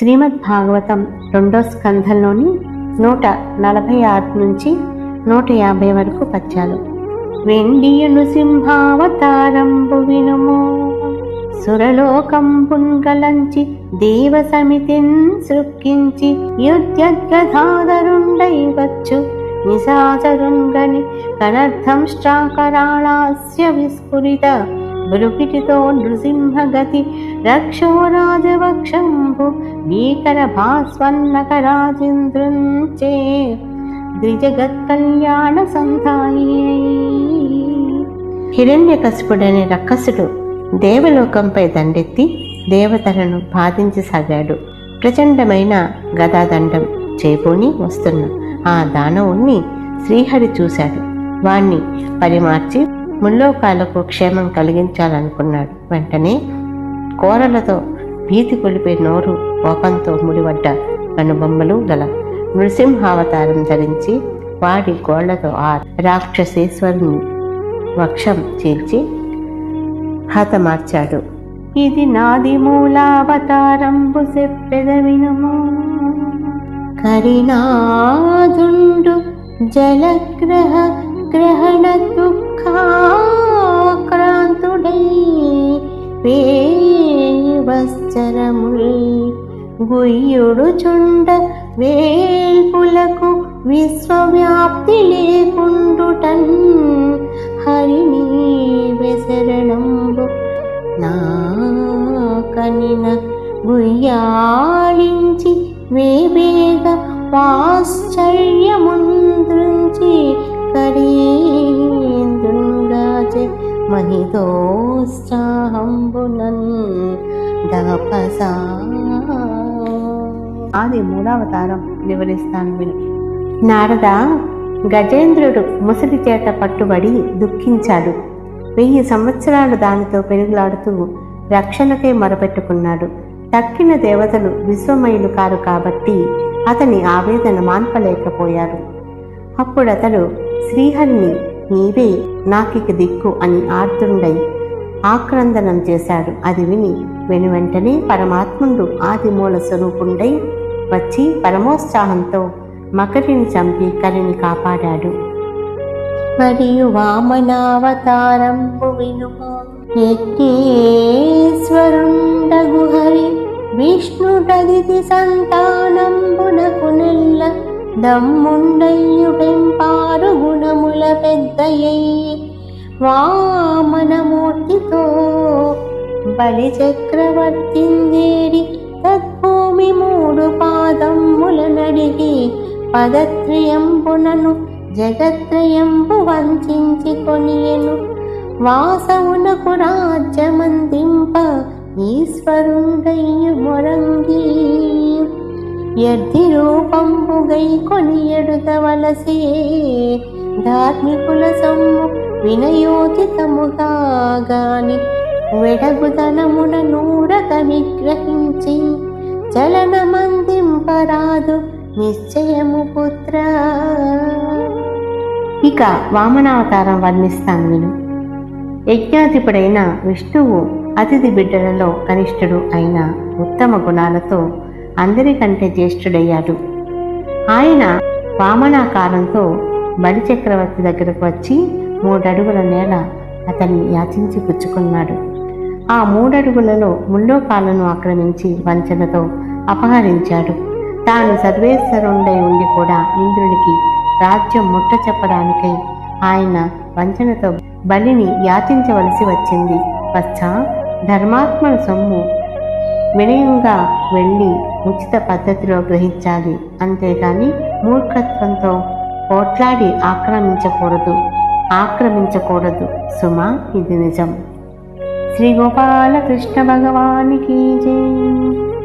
శ్రీమద్ భాగవతం రెండో స్కంధంలోని నూట నలభై ఆరు నుంచి నూట యాభై వరకు పద్యాలు. వెండియును సింహావతారంబు వినుము. సురలోకంబున్ గలంచి దేవ సమితిన్ సృక్కించి యుద్ధగధాదరుండై వచ్చు నిశాచరుంగని కనర్థంష్ట్రాకరాళాస్య విస్ఫురిత బృకిటితో నృసింహగతి రక్షో రాజవక్షంభు భీకర భాస్వన్నకరేంద్రుంచే ద్విజగత్ కళ్యాణ సంధాయి హిరణ్యకశిపుడనే రక్కసుడు దేవలోకంపై దండెత్తి దేవతలను బాధించసాగాడు. ప్రచండమైన గదాదండం చేపూని వస్తున్న ఆ దానవుణ్ణి శ్రీహరి చూశాడు. వాణ్ణి పరిమార్చి ముల్లోకాలకు క్షేమం కలిగించాలనుకున్నాడు వెంటనే కోరలతో భీతి కొలిపే నోరు కోపంతో ముడిపడ్డ కనుబొమ్మలు గల నృసింహావతారం ధరించి వాడి గోళ్ళతో ఆ రాక్షసేశ్వరుని వక్షం చీల్చి హతమార్చాడు. ఇది నాది మూలావతారంబు చెప్పెదవినము కరినాదుండు జలగ్రహ గ్రహణ దుఃఖాక్రాంతుడై వేవశ్చరముల్ గుయ్యుడు చుండ వేల్పులకు విశ్వవ్యాప్తి లేకుండుటన్ హరిణీ వెసరణంబు నా కనిన గుయ్యాళించి వేవేగ వాశ్చర్యముంద్రించి మహితోత్సాహంబునన్ దపసా ఆది మూడవతారం వివరిస్తాను విను. నారద గజేంద్రుడు ముసలి చేత పట్టుబడి దుఃఖించాడు. వెయ్యి సంవత్సరాలు దానితో పెరుగులాడుతూ రక్షణకై మొరపెట్టుకున్నాడు. తక్కిన దేవతలు విశ్వమయులు కారు కాబట్టి అతని ఆవేదన మాన్పలేకపోయారు. అప్పుడు అతడు శ్రీహరిని నీవే నాకిక దిక్కు అని ఆర్తుండై ఆక్రందనం చేశాడు. అది విని వెను వెంటనే పరమాత్ముడు ఆది మూల స్వరూపుండై వచ్చి పరమోత్సాహంతో మకరిని చంపి కలిని కాపాడాడు. మరియు వామనావతారంబు వినుము. యజ్ఞేశ్వరుండగు హరి సంతానంబునకు నెల్ల దమ్ముండయ్యు పెంపారు గుణముల పెద్దయ్యి వామనమూర్తితో బలి చక్రవర్తిందేడి. తద్భూమి మూడు పాదమ్ముల నడిగి పదత్రయంబునను జగత్రయంబు వంచించి కొనియను. వాసవునకు రాజ్యమందింప ఈశ్వరుండయ్యు మొరంగ ఎద్ది రూపంబుగై కొనియడుతవలసే ధార్మికుల సొమ్ము వినయోచితముగా గాని వెడగుదనమున నూరక విగ్రహించి చలనమందింపరాదు నిశ్చయము పుత్ర. ఇక వామనావతారం వర్ణిస్తాను విను. యజ్ఞాధిపుడైన విష్ణువు అతిథి బిడ్డలలో కనిష్ఠుడు అయిన ఉత్తమ గుణాలతో అందరికంటే జ్యేష్ఠుడయ్యాడు. ఆయన వామనాకారంతో బలి చక్రవర్తి దగ్గరకు వచ్చి మూడడుగుల నేల అతన్ని యాచించి పుచ్చుకున్నాడు. ఆ మూడడుగులలో ముల్లోకాలను ఆక్రమించి వంచనతో అపహరించాడు. తాను సర్వేశ్వరుండై ఉండి కూడా ఇంద్రునికి రాజ్యం ముట్ట చెప్పడానికై ఆయన వంచనతో బలిని యాచించవలసి వచ్చింది. పశ్చా ధర్మాత్మల సొమ్ము వినయంగా వెళ్ళి ఉచిత పద్ధతిలో గ్రహించాలి. అంతేగాని మూర్ఖత్వంతో పోట్లాడి ఆక్రమించకూడదు. ఆక్రమించకూడదు. సుమ ఇది నిజం. శ్రీ గోపాలకృష్ణ భగవానికి జై.